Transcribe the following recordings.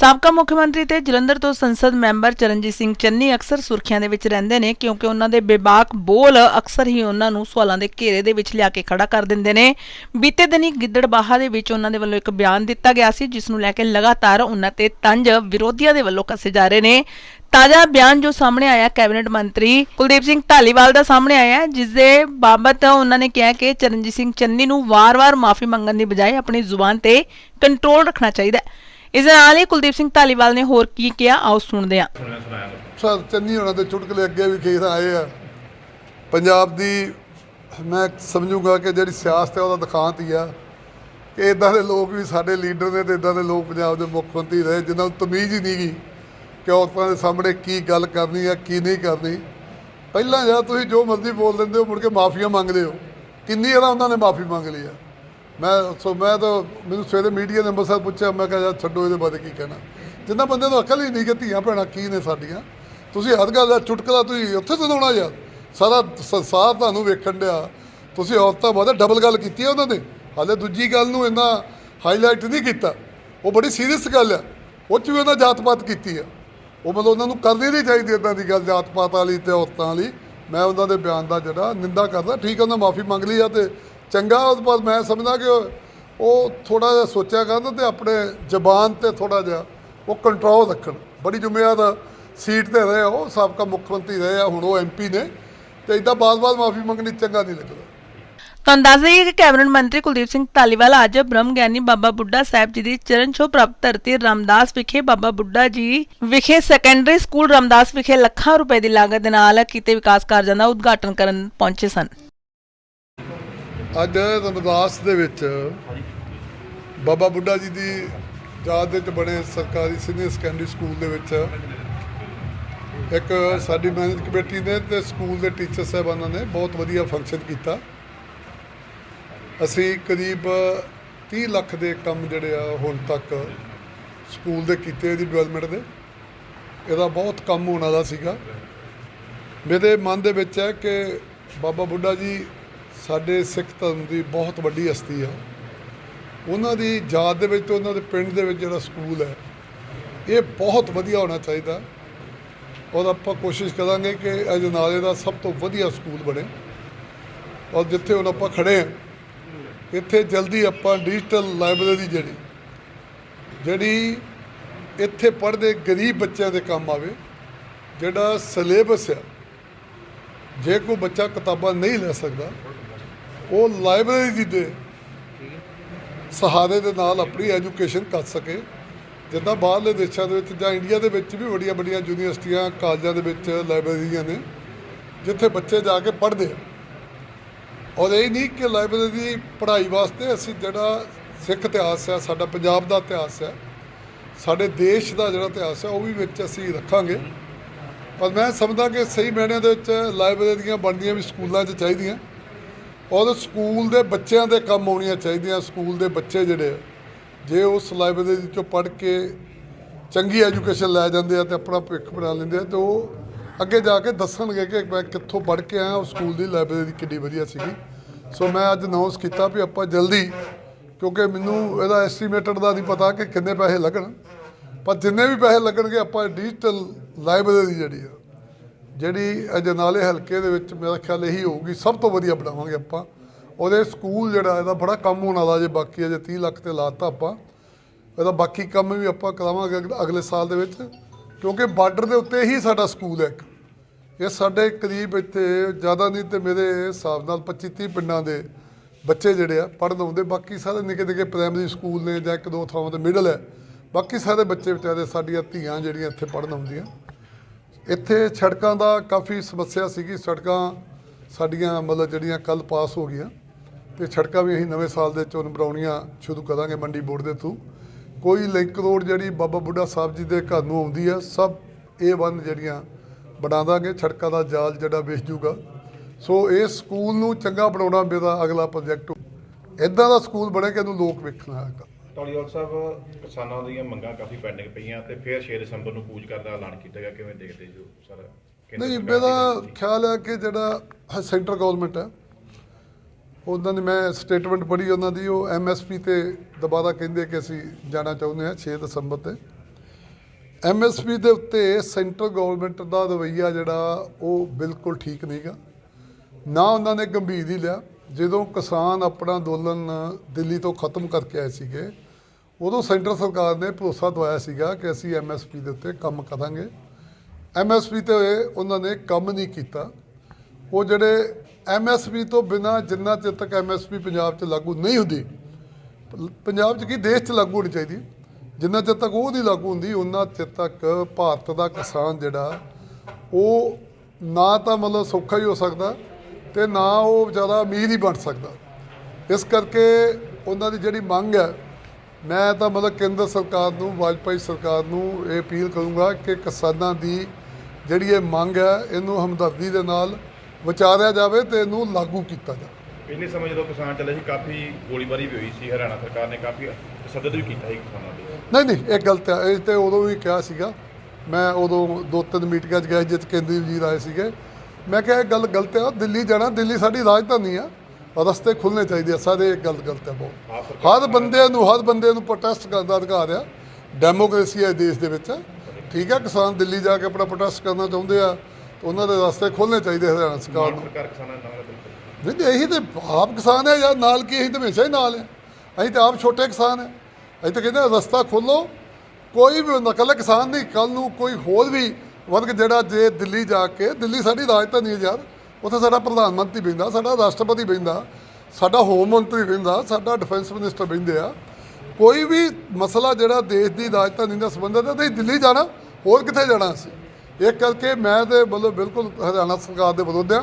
ਸਾਬਕਾ ਮੁੱਖ ਮੰਤਰੀ ਤੇ ਜਲੰਧਰ ਤੋਂ ਸੰਸਦ ਮੈਂਬਰ ਚਰਨਜੀਤ ਸਿੰਘ ਚੰਨੀ ਅਕਸਰ ਸੁਰਖੀਆਂ ਦੇ ਵਿੱਚ ਰਹਿੰਦੇ ਨੇ ਕਿਉਂਕਿ ਉਹਨਾਂ ਦੇ ਬੇਬਾਕ ਬੋਲ ਅਕਸਰ ਹੀ ਉਹਨਾਂ ਨੂੰ ਸਵਾਲਾਂ ਦੇ ਘੇਰੇ ਦੇ ਵਿੱਚ ਲਿਆ ਕੇ ਖੜਾ ਕਰ ਦਿੰਦੇ ਨੇ। ਬੀਤੇ ਦਿਨੀ ਗਿੱਦੜਬਾਹਾ ਦੇ ਵਿੱਚ ਉਹਨਾਂ ਦੇ ਵੱਲੋਂ ਇੱਕ ਬਿਆਨ ਦਿੱਤਾ ਗਿਆ ਸੀ ਜਿਸ ਨੂੰ ਲੈ ਕੇ ਲਗਾਤਾਰ ਉਹਨਾਂ ਤੇ ਤੰਜ ਵਿਰੋਧੀਆਂ ਦੇ ਵੱਲੋਂ ਕੱਸੇ ਜਾ ਰਹੇ ਨੇ। ਤਾਜ਼ਾ ਬਿਆਨ ਜੋ ਸਾਹਮਣੇ ਆਇਆ ਕੈਬਨਿਟ ਮੰਤਰੀ ਕੁਲਦੀਪ ਸਿੰਘ ਢਾਲੀਵਾਲ ਦਾ ਸਾਹਮਣੇ ਆਇਆ ਹੈ, ਜਿਸ ਦੇ ਬਾਬਤ ਉਹਨਾਂ ਨੇ ਕਿਹਾ ਕਿ ਚਰਨਜੀਤ ਸਿੰਘ ਚੰਨੀ ਨੂੰ ਵਾਰ-ਵਾਰ ਮਾਫੀ ਮੰਗਣ ਦੀ ਬਜਾਏ ਆਪਣੀ ਜ਼ੁਬਾਨ ਤੇ ਕੰਟਰੋਲ ਰੱਖਣਾ ਚਾਹੀਦਾ ਹੈ। ਇਸ ਦੇ ਨਾਲ ਹੀ ਕੁਲਦੀਪ ਸਿੰਘ ਢਾਲੀਵਾਲ ਨੇ ਹੋਰ ਕੀ ਕਿਹਾ? ਆਓ ਸੁਣਦੇ ਹਾਂ। ਸਰ ਚੰਨੀ ਹੋਣਾ ਦੇ ਚੁਟਕਲੇ ਅੱਗੇ ਵੀ ਖੇਡ ਆਏ ਆ। ਪੰਜਾਬ ਦੀ ਮੈਂ ਸਮਝੂਗਾ ਕਿ ਜਿਹੜੀ ਸਿਆਸਤ ਹੈ ਉਹਦਾ ਦਿਖਾਂਤ ਹੀ ਆ ਕਿ ਇਦਾਂ ਦੇ ਲੋਕ ਵੀ ਸਾਡੇ ਲੀਡਰ ਨੇ ਤੇ ਇਦਾਂ ਦੇ ਲੋਕ ਪੰਜਾਬ ਦੇ ਮੁੱਖ ਮੰਤਰੀ ਰਹੇ ਜਿਨ੍ਹਾਂ ਨੂੰ ਤਮੀਜ਼ ਹੀ ਨਹੀਂ ਗਈ ਕਿ ਔਰਤਾਂ ਦੇ ਸਾਹਮਣੇ ਕੀ ਗੱਲ ਕਰਨੀ ਆ ਕੀ ਨਹੀਂ ਕਰਨੀ। ਪਹਿਲਾਂ ਜਾਂ ਤੁਸੀਂ ਜੋ ਮਰਜ਼ੀ ਬੋਲ ਦਿੰਦੇ ਹੋ ਮੁੜ ਕੇ ਮਾਫੀਆਂ ਮੰਗਦੇ ਹੋ। ਕਿੰਨੀ ਵਾਰ ਉਹਨਾਂ ਨੇ ਮਾਫੀ ਮੰਗ ਲਈ ਆ? ਮੈਂ, ਸੋ ਮੈਂ ਤਾਂ ਮੈਨੂੰ ਸਵੇਰੇ ਮੀਡੀਆ ਨੇ ਅੰਮ੍ਰਿਤਸਰ ਪੁੱਛਿਆ, ਮੈਂ ਕਿਹਾ ਯਾਰ ਛੱਡੋ ਇਹਦੇ ਬਾਰੇ ਕੀ ਕਹਿਣਾ। ਜਿੰਨਾ ਬੰਦੇ ਨੂੰ ਅਕਲ ਹੀ ਨਹੀਂ ਕਿ ਧੀਆਂ ਭੈਣਾਂ ਕੀ ਨੇ ਸਾਡੀਆਂ। ਤੁਸੀਂ ਹਰ ਗੱਲ ਦਾ ਚੁਟਕਲਾ ਤੁਸੀਂ ਉੱਥੇ ਸੁਣਾਉਣਾ ਯਾਰ। ਸਾਰਾ ਸੰਸਾਰ ਤੁਹਾਨੂੰ ਵੇਖਣ ਡਿਆ। ਤੁਸੀਂ ਔਰਤਾਂ ਬਾਰੇ ਡਬਲ ਗੱਲ ਕੀਤੀ ਹੈ ਉਹਨਾਂ ਨੇ। ਹਾਲੇ ਦੂਜੀ ਗੱਲ ਨੂੰ ਇੰਨਾ ਹਾਈਲਾਈਟ ਨਹੀਂ ਕੀਤਾ। ਉਹ ਬੜੀ ਸੀਰੀਅਸ ਗੱਲ ਆ। ਉਹ 'ਚ ਵੀ ਉਹਨਾਂ ਜਾਤ ਪਾਤ ਕੀਤੀ ਆ। ਉਹ ਮਤਲਬ ਉਹਨਾਂ ਨੂੰ ਕਰਨੀ ਨਹੀਂ ਚਾਹੀਦੀ ਇਦਾਂ ਦੀ ਗੱਲ ਜਾਤ ਪਾਤ ਵਾਲੀ ਤੇ ਔਰਤਾਂ ਵਾਲੀ। ਮੈਂ ਉਹਨਾਂ ਦੇ ਬਿਆਨ ਦਾ ਜਿਹੜਾ ਨਿੰਦਾ ਕਰਦਾ, ਠੀਕ ਹੈ ਉਹਨਾਂ ਮਾਫੀ ਮੰਗ ਲਈ ਆ ਤੇ ਚੰਗਾ, ਉਸ ਮੈਂ ਸਮਝਦਾ ਕਿ ਉਹ- ਥੋੜਾ ਜਿਹਾ ਸੋਚਿਆ ਕਰਨ ਤੇ ਆਪਣੇ ਜ਼ਬਾਨ ਤੇ ਥੋੜਾ ਜਿਹਾ ਉਹ ਕੰਟਰੋਲ ਰੱਖਣ। ਬੜੀ ਜ਼ਿੰਮੇਵਾਰ ਸੀਟ ਤੇ ਰਹੇ ਉਹ, ਸਾਬਕਾ ਮੁੱਖ ਮੰਤਰੀ ਰਹੇ ਆ, ਹੁਣ ਉਹ ਐਮਪੀ ਨੇ। ਤੇ ਇਦਾਂ ਬਾਰ-ਬਾਰ ਮਾਫੀ ਮੰਗਣੀ ਚੰਗਾ ਨਹੀਂ ਲੱਗਦਾ। ਤੁਹਾਨੂੰ ਦੱਸ ਦਈਏ ਕਿ ਕੈਬਨਿਟ ਮੰਤਰੀ ਕੁਲਦੀਪ ਸਿੰਘ ਧਾਲੀਵਾਲ ਅੱਜ ਬ੍ਰਹਮ ਗਿਆਨੀ ਬਾਬਾ ਬੁੱਢਾ ਸਾਹਿਬ ਜੀ ਦੀ ਚਰਨ ਛੋਹ ਪ੍ਰਾਪਤ ਧਰਤੀ ਰਾਮਦਾਸ ਵਿਖੇ ਬਾਬਾ ਬੁੱਢਾ ਜੀ ਵਿਖੇ ਸੈਕੰਡਰੀ ਸਕੂਲ ਰਾਮਦਾਸ ਵਿਖੇ ਲੱਖਾਂ ਰੁਪਏ ਦੀ ਲਾਗਤ ਦੇ ਨਾਲ ਕੀਤੇ ਵਿਕਾਸ ਕਾਰਜਾਂ ਦਾ ਉਦਘਾਟਨ ਕਰਨ ਪਹੁੰਚੇ ਸਨ। ਅੱਜ ਰਮਦਾਸ ਦੇ ਵਿੱਚ ਬਾਬਾ ਬੁੱਢਾ ਜੀ ਦੀ ਯਾਦ ਦੇ ਵਿੱਚ ਬਣੇ ਸਰਕਾਰੀ ਸੀਨੀਅਰ ਸੈਕੰਡਰੀ ਸਕੂਲ ਦੇ ਵਿੱਚ ਇੱਕ ਸਾਡੀ ਮੈਨੇਜ ਕਮੇਟੀ ਨੇ ਤੇ ਸਕੂਲ ਦੇ ਟੀਚਰ ਸਾਹਿਬਾਨਾਂ ਨੇ ਬਹੁਤ ਵਧੀਆ ਫੰਕਸ਼ਨ ਕੀਤਾ। ਅਸੀਂ ਕਰੀਬ 30 ਲੱਖ ਦੇ ਕੰਮ ਜਿਹੜੇ ਆ ਹੁਣ ਤੱਕ ਸਕੂਲ ਦੇ ਕੀਤੇ ਦੀ ਡਿਵੈਲਪਮੈਂਟ ਦੇ। ਇਹਦਾ ਬਹੁਤ ਕੰਮ ਹੋਣ ਵਾਲਾ ਸੀਗਾ। ਮੇਰੇ ਮਨ ਦੇ ਵਿੱਚ ਹੈ ਕਿ ਬਾਬਾ ਬੁੱਢਾ ਜੀ ਸਾਡੇ ਸਿੱਖ ਧਰਮ ਦੀ ਬਹੁਤ ਵੱਡੀ ਹਸਤੀ ਆ। ਉਹਨਾਂ ਦੀ ਯਾਦ ਦੇ ਵਿੱਚ ਤੇ ਉਹਨਾਂ ਦੇ ਪਿੰਡ ਦੇ ਵਿੱਚ ਜਿਹੜਾ ਸਕੂਲ ਹੈ, ਇਹ ਬਹੁਤ ਵਧੀਆ ਹੋਣਾ ਚਾਹੀਦਾ। ਔਰ ਆਪਾਂ ਕੋਸ਼ਿਸ਼ ਕਰਾਂਗੇ ਕਿ ਅਜਨਾਲੇ ਦਾ ਸਭ ਤੋਂ ਵਧੀਆ ਸਕੂਲ ਬਣੇ। ਔਰ ਜਿੱਥੇ ਹੁਣ ਆਪਾਂ ਖੜੇ ਹਾਂ, ਇੱਥੇ ਜਲਦੀ ਆਪਾਂ ਡਿਜੀਟਲ ਲਾਇਬ੍ਰੇਰੀ ਜਿਹੜੀ ਜਿਹੜੀ ਇੱਥੇ ਪੜ੍ਹਦੇ ਗਰੀਬ ਬੱਚਿਆਂ ਦੇ ਕੰਮ ਆਵੇ, ਜਿਹੜਾ ਸਿਲੇਬਸ ਹੈ ਜੇ ਕੋਈ ਬੱਚਾ ਕਿਤਾਬਾਂ ਨਹੀਂ ਲੈ ਸਕਦਾ ਉਹ ਲਾਇਬ੍ਰੇਰੀ ਦੀ ਦੇ ਸਹਾਰੇ ਦੇ ਨਾਲ ਆਪਣੀ ਐਜੂਕੇਸ਼ਨ ਕਰ ਸਕੇ। ਜਿੱਦਾਂ ਬਾਹਰਲੇ ਦੇਸ਼ਾਂ ਦੇ ਵਿੱਚ ਜਾਂ ਇੰਡੀਆ ਦੇ ਵਿੱਚ ਵੀ ਵੱਡੀਆਂ ਵੱਡੀਆਂ ਯੂਨੀਵਰਸਿਟੀਆਂ, ਕਾਲਜਾਂ ਦੇ ਵਿੱਚ ਲਾਇਬ੍ਰੇਰੀਆਂ ਨੇ, ਜਿੱਥੇ ਬੱਚੇ ਜਾ ਕੇ ਪੜ੍ਹਦੇ ਆ। ਔਰ ਇਹ ਨਹੀਂ ਕਿ ਲਾਇਬ੍ਰੇਰੀ ਦੀ ਪੜ੍ਹਾਈ ਵਾਸਤੇ ਅਸੀਂ ਜਿਹੜਾ ਸਿੱਖ ਇਤਿਹਾਸ ਹੈ, ਸਾਡਾ ਪੰਜਾਬ ਦਾ ਇਤਿਹਾਸ ਹੈ, ਸਾਡੇ ਦੇਸ਼ ਦਾ ਜਿਹੜਾ ਇਤਿਹਾਸ ਹੈ, ਉਹ ਵੀ ਵਿੱਚ ਅਸੀਂ ਰੱਖਾਂਗੇ। ਪਰ ਮੈਂ ਸਮਝਦਾ ਕਿ ਸਹੀ ਮਾਇਨਿਆਂ ਦੇ ਵਿੱਚ ਲਾਇਬ੍ਰੇਰੀਆਂ ਬਣਦੀਆਂ ਵੀ ਸਕੂਲਾਂ 'ਚ ਚਾਹੀਦੀਆਂ। ਔਰ ਸਕੂਲ ਦੇ ਬੱਚਿਆਂ ਦੇ ਕੰਮ ਆਉਣੀਆਂ ਚਾਹੀਦੀਆਂ ਸਕੂਲ ਦੇ ਬੱਚੇ ਜਿਹੜੇ ਆ, ਜੇ ਉਸ ਲਾਇਬ੍ਰੇਰੀ ਚੋਂ ਪੜ੍ਹ ਕੇ ਚੰਗੀ ਐਜੂਕੇਸ਼ਨ ਲੈ ਜਾਂਦੇ ਆ ਤੇ ਆਪਣਾ ਭਵਿੱਖ ਬਣਾ ਲੈਂਦੇ ਆ ਤੇ ਉਹ ਅੱਗੇ ਜਾ ਕੇ ਦੱਸਣਗੇ ਕਿ ਮੈਂ ਕਿੱਥੋਂ ਪੜ੍ਹ ਕੇ ਆਇਆ ਉਹ ਸਕੂਲ ਦੀ ਲਾਇਬ੍ਰੇਰੀ ਕਿੰਨੀ ਵਧੀਆ ਸੀਗੀ। ਸੋ ਮੈਂ ਅੱਜ ਅਨਾਉਂਸ ਕੀਤਾ ਵੀ ਆਪਾਂ ਜਲਦੀ ਕਿਉਂਕਿ ਮੈਨੂੰ ਇਹਦਾ ਐਸਟੀਮੇਟਡ ਦਾ ਨਹੀਂ ਪਤਾ ਕਿ ਕਿੰਨੇ ਪੈਸੇ ਲੱਗਣ ਪਰ ਜਿੰਨੇ ਵੀ ਪੈਸੇ ਲੱਗਣਗੇ ਆਪਾਂ ਡਿਜੀਟਲ ਲਾਇਬ੍ਰੇਰੀ ਜਿਹੜੀ ਆ ਜਿਹੜੀ ਅਜਨਾਲੇ ਹਲਕੇ ਦੇ ਵਿੱਚ ਮੇਰਾ ਖਿਆਲ ਇਹੀ ਹੋਊਗੀ, ਸਭ ਤੋਂ ਵਧੀਆ ਬਣਾਵਾਂਗੇ ਆਪਾਂ। ਉਹਦੇ ਸਕੂਲ ਜਿਹੜਾ, ਇਹਦਾ ਬੜਾ ਕੰਮ ਹੋਣ ਵਾਲਾ ਜੇ ਬਾਕੀ ਅਜੇ 30 ਲੱਖ ਤੇ ਲਾਤਾ ਆਪਾਂ। ਇਹਦਾ ਬਾਕੀ ਕੰਮ ਵੀ ਆਪਾਂ ਕਰਾਵਾਂਗੇ ਅਗ- ਅਗਲੇ ਸਾਲ ਦੇ ਵਿੱਚ, ਕਿਉਂਕਿ ਬਾਰਡਰ ਦੇ ਉੱਤੇ ਹੀ ਸਾਡਾ ਸਕੂਲ ਹੈ ਇੱਕ। ਇਹ ਸਾਡੇ ਕਰੀਬ ਇੱਥੇ ਜ਼ਿਆਦਾ ਨਹੀਂ ਤੇ ਮੇਰੇ ਹਿਸਾਬ ਨਾਲ 25 30 ਪਿੰਡਾਂ ਦੇ ਬੱਚੇ ਜਿਹੜੇ ਆ, ਪੜ੍ਹਨ ਆਉਂਦੇ। ਬਾਕੀ ਸਾਰੇ ਨਿੱਕੇ ਨਿੱਕੇ ਪ੍ਰਾਇਮਰੀ ਸਕੂਲ ਨੇ ਜਾਂ ਇੱਕ ਦੋ ਥਾਵਾਂ ਤੇ ਮਿਡਲ ਹੈ। ਬਾਕੀ ਸਾਰੇ ਬੱਚੇ ਵਿਚਾਰੇ ਸਾਡੀਆਂ ਧੀਆਂ ਜਿਹੜੀਆਂ ਇੱਥੇ ਪੜ੍ਹਨ ਆਉਂਦੀਆਂ। ਇੱਥੇ ਸੜਕਾਂ ਦਾ ਕਾਫੀ ਸਮੱਸਿਆ ਸੀਗੀ। ਸੜਕਾਂ ਸਾਡੀਆਂ ਮਤਲਬ ਜਿਹੜੀਆਂ ਕੱਲ ਪਾਸ ਹੋ ਗਈਆਂ ਤੇ ਸੜਕਾਂ ਵੀ ਅਸੀਂ ਨਵੇਂ ਸਾਲ ਦੇ ਚੋਂ ਬਣਾਉਣੀਆਂ ਸ਼ੁਰੂ ਕਰਾਂਗੇ ਮੰਡੀ ਬੋਰਡ ਦੇ ਥਰੂ ਕੋਈ ਲਿੰਕ ਰੋਡ ਜਿਹੜੀ ਬਾਬਾ ਬੁੱਢਾ ਸਾਹਿਬ ਜੀ ਦੇ ਘਰ ਨੂੰ ਆਉਂਦੀ ਆ, ਸਭ ਇਹ ਬੰਨ ਜਿਹੜੀਆਂ ਬਣਾ ਦਾਂਗੇ, ਸੜਕਾਂ ਦਾ ਜਾਲ ਜਿਹੜਾ ਵਿਛ ਜੂਗਾ। ਸੋ ਇਹ ਸਕੂਲ ਨੂੰ ਚੰਗਾ ਬਣਾਉਣਾ ਮੇਰਾ ਅਗਲਾ ਪ੍ਰੋਜੈਕਟ ਇਦਾਂ ਦਾ ਸਕੂਲ ਬਣੇ ਕਿ ਇਹਨੂੰ ਲੋਕ ਵੇਖਣਾ ਹੈਗਾ। ਟੋਲੀਵਾਲ ਸਾਹਿਬ ਕਿਸਾਨਾਂ ਦੀਆਂ ਮੰਗਾਂ ਕਾਫੀ ਪੈਂਡਿੰਗ ਪਈਆਂ ਤੇ ਫਿਰ 6 ਦਸੰਬਰ ਨੂੰ ਕੂਚ ਕਰਨ ਦਾ ਐਲਾਨ ਕੀਤਾ ਗਿਆ। ਕਿਵੇਂ ਦੇਖਦੇ ਜੋ ਸਰ? ਨਹੀਂ ਮੇਰਾ ਖਿਆਲ ਹੈ ਕਿ ਜਿਹੜਾ ਸੈਂਟਰ ਗਵਰਨਮੈਂਟ ਹੈ ਉਹਨਾਂ ਨੇ ਮੈਂ ਸਟੇਟਮੈਂਟ ਪੜ੍ਹੀ ਉਹਨਾਂ ਦੀ ਉਹ ਐਮਐਸਪੀ ਤੇ ਦੁਬਾਰਾ ਕਹਿੰਦੇ ਕਿ ਅਸੀਂ ਜਾਣਾ ਚਾਹੁੰਦੇ ਹਾਂ 6 ਦਸੰਬਰ ਤੇ। ਐਮਐਸਪੀ ਦੇ ਉੱਤੇ ਸੈਂਟਰ ਗਵਰਨਮੈਂਟ ਦਾ ਰਵੱਈਆ ਜਿਹੜਾ ਉਹ ਬਿਲਕੁਲ ਠੀਕ ਨਹੀਂਗਾ ਨਾ ਉਹਨਾਂ ਨੇ ਗੰਭੀਰ ਹੀ ਲਿਆ। ਜਦੋਂ ਕਿਸਾਨ ਆਪਣਾ ਅੰਦੋਲਨ ਦਿੱਲੀ ਤੋਂ ਖਤਮ ਕਰਕੇ ਆਏ ਸੀਗੇ ਉਦੋਂ ਸੈਂਟਰ ਸਰਕਾਰ ਨੇ ਭਰੋਸਾ ਦਵਾਇਆ ਸੀਗਾ ਕਿ ਅਸੀਂ ਐਮਐਸਪੀ ਦੇ ਉੱਤੇ ਕੰਮ ਕਰਾਂਗੇ। ਐਮਐਸਪੀ ਤੇ ਉਹਨਾਂ ਨੇ ਕੰਮ ਨਹੀਂ ਕੀਤਾ। ਉਹ ਜਿਹੜੇ ਐਮਐਸਪੀ ਤੋਂ ਬਿਨਾ ਜਿੰਨਾ ਚਿਰ ਤੱਕ ਐਮਐਸਪੀ ਪੰਜਾਬ 'ਚ ਲਾਗੂ ਨਹੀਂ ਹੁੰਦੀ, ਪੰਜਾਬ 'ਚ ਕੀ ਦੇਸ਼ 'ਚ ਲਾਗੂ ਹੋਣੀ ਚਾਹੀਦੀ? ਜਿੰਨਾ ਚਿਰ ਤੱਕ ਉਹ ਨਹੀਂ ਲਾਗੂ ਹੁੰਦੀ, ਉਹਨਾਂ ਚਿਰ ਤੱਕ ਭਾਰਤ ਦਾ ਕਿਸਾਨ ਜਿਹੜਾ, ਉਹ ਨਾ ਤਾਂ ਮਤਲਬ ਸੌਖਾ ਹੀ ਹੋ ਸਕਦਾ ਤੇ ਨਾ ਉਹ ਜ਼ਿਆਦਾ ਅਮੀਰ ਹੀ ਬਣ ਸਕਦਾ। ਇਸ ਕਰਕੇ ਉਹਨਾਂ ਦੀ ਜਿਹੜੀ ਮੰਗ ਹੈ ਮੈਂ ਤਾਂ ਮਤਲਬ ਕੇਂਦਰ ਸਰਕਾਰ ਨੂੰ ਵਾਜਪਾਈ ਸਰਕਾਰ ਨੂੰ ਇਹ ਅਪੀਲ ਕਰੂੰਗਾ ਕਿ ਕਿਸਾਨਾਂ ਦੀ ਜਿਹੜੀ ਇਹ ਮੰਗ ਹੈ ਇਹਨੂੰ ਹਮਦਰਦੀ ਦੇ ਨਾਲ ਵਿਚਾਰਿਆ ਜਾਵੇ ਤੇ ਇਹਨੂੰ ਲਾਗੂ ਕੀਤਾ ਜਾਵੇ। ਪਿਛਲੇ ਸਮੇਂ ਜਦੋਂ ਕਿਸਾਨ ਚੱਲੇ ਸੀ ਕਾਫੀ ਗੋਲੀਬਾਰੀ ਵੀ ਹੋਈ ਸੀ ਹਰਿਆਣਾ ਸਰਕਾਰ ਨੇ ਕਾਫੀ ਤਸੱਦਦ ਵੀ ਕੀਤਾ ਸੀ ਕਿਸਾਨਾਂ ਦੇ। ਨਹੀਂ ਨਹੀਂ ਇਹ ਗਲਤ ਹੈ। ਇਹ ਤੇ ਉਦੋਂ ਵੀ ਕਿਹਾ ਸੀਗਾ। ਮੈਂ ਉਦੋਂ ਦੋ ਤਿੰਨ ਮੀਟਿੰਗਾਂ 'ਚ ਗਿਆ ਜਿੱਥੇ ਕੇਂਦਰੀ ਵਜ਼ੀਰ ਆਏ ਸੀਗੇ। ਮੈਂ ਕਿਹਾ ਇਹ ਗੱਲ ਗਲਤ ਹੈ ਦਿੱਲੀ ਜਾਣਾ ਦਿੱਲੀ ਸਾਡੀ ਰਾਜਧਾਨੀ ਆ। ਰਸਤੇ ਖੁੱਲਣੇ ਚਾਹੀਦੇ ਆ ਸਾਰੇ ਇਹ ਗੱਲ ਗਲਤ ਹੈ ਬਹੁਤ। ਹਰ ਬੰਦੇ ਨੂੰ ਹਰ ਬੰਦੇ ਨੂੰ ਪ੍ਰੋਟੈਸਟ ਕਰਨ ਦਾ ਅਧਿਕਾਰ ਆ। ਡੈਮੋਕ੍ਰੇਸੀ ਹੈ ਦੇਸ਼ ਦੇ ਵਿੱਚ। ਠੀਕ ਹੈ ਕਿਸਾਨ ਦਿੱਲੀ ਜਾ ਕੇ ਆਪਣਾ ਪ੍ਰੋਟੈਸਟ ਕਰਨਾ ਚਾਹੁੰਦੇ ਆ ਤਾਂ ਉਹਨਾਂ ਦੇ ਰਸਤੇ ਖੋਲ੍ਹਣੇ ਚਾਹੀਦੇ ਹਰਿਆਣਾ ਸਰਕਾਰ ਨੂੰ। ਨਹੀਂ ਤੇ ਇਹੀ ਤੇ ਆਪ ਕਿਸਾਨ ਹੈ ਯਾਰ ਨਾਲ ਕੀ ਤਾਂ ਹਮੇਸ਼ਾ ਹੀ ਨਾਲ ਹੈ ਅਸੀਂ ਤਾਂ ਆਪ ਛੋਟੇ ਕਿਸਾਨ ਹੈ ਅਸੀਂ ਤਾਂ ਕਹਿੰਦੇ ਰਸਤਾ ਖੋਲੋ ਕੋਈ ਵੀ ਕੱਲਾ ਕਿਸਾਨ ਨਹੀਂ ਕੱਲ ਨੂੰ ਕੋਈ ਹੋਰ ਵੀ ਵਰਗ ਜਿਹੜਾ ਜੇ ਦਿੱਲੀ ਜਾ ਕੇ ਦਿੱਲੀ ਸਾਡੀ ਰਾਜਧਾਨੀ ਹੈ ਯਾਰ। ਉੱਥੇ ਸਾਡਾ ਪ੍ਰਧਾਨ ਮੰਤਰੀ ਬੈਂਦਾ ਸਾਡਾ ਰਾਸ਼ਟਰਪਤੀ ਬੈਂਦਾ ਸਾਡਾ ਹੋਮ ਮੰਤਰੀ ਬੈਂਦਾ ਸਾਡਾ ਡਿਫੈਂਸ ਮਿਨਿਸਟਰ ਬੈਂਦੇ ਆ। ਕੋਈ ਵੀ ਮਸਲਾ ਜਿਹੜਾ ਦੇਸ਼ ਦੀ ਰਾਜਧਾਨੀ ਨਾਲ ਸੰਬੰਧਿਤ ਹੈ ਤਾਂ ਅਸੀਂ ਦਿੱਲੀ ਜਾਣਾ, ਹੋਰ ਕਿੱਥੇ ਜਾਣਾ ਅਸੀਂ? ਇਹ ਕਰਕੇ ਮੈਂ ਤੇ ਮਤਲਬ ਬਿਲਕੁਲ ਹਰਿਆਣਾ ਸਰਕਾਰ ਦੇ ਵਿਰੋਧ ਹਾਂ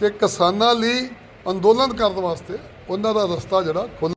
ਕਿ ਕਿਸਾਨਾਂ ਲਈ ਅੰਦੋਲਨ ਕਰਨ ਵਾਸਤੇ ਉਹਨਾਂ ਦਾ ਰਸਤਾ ਜਿਹੜਾ ਖੁੱਲ੍ਹ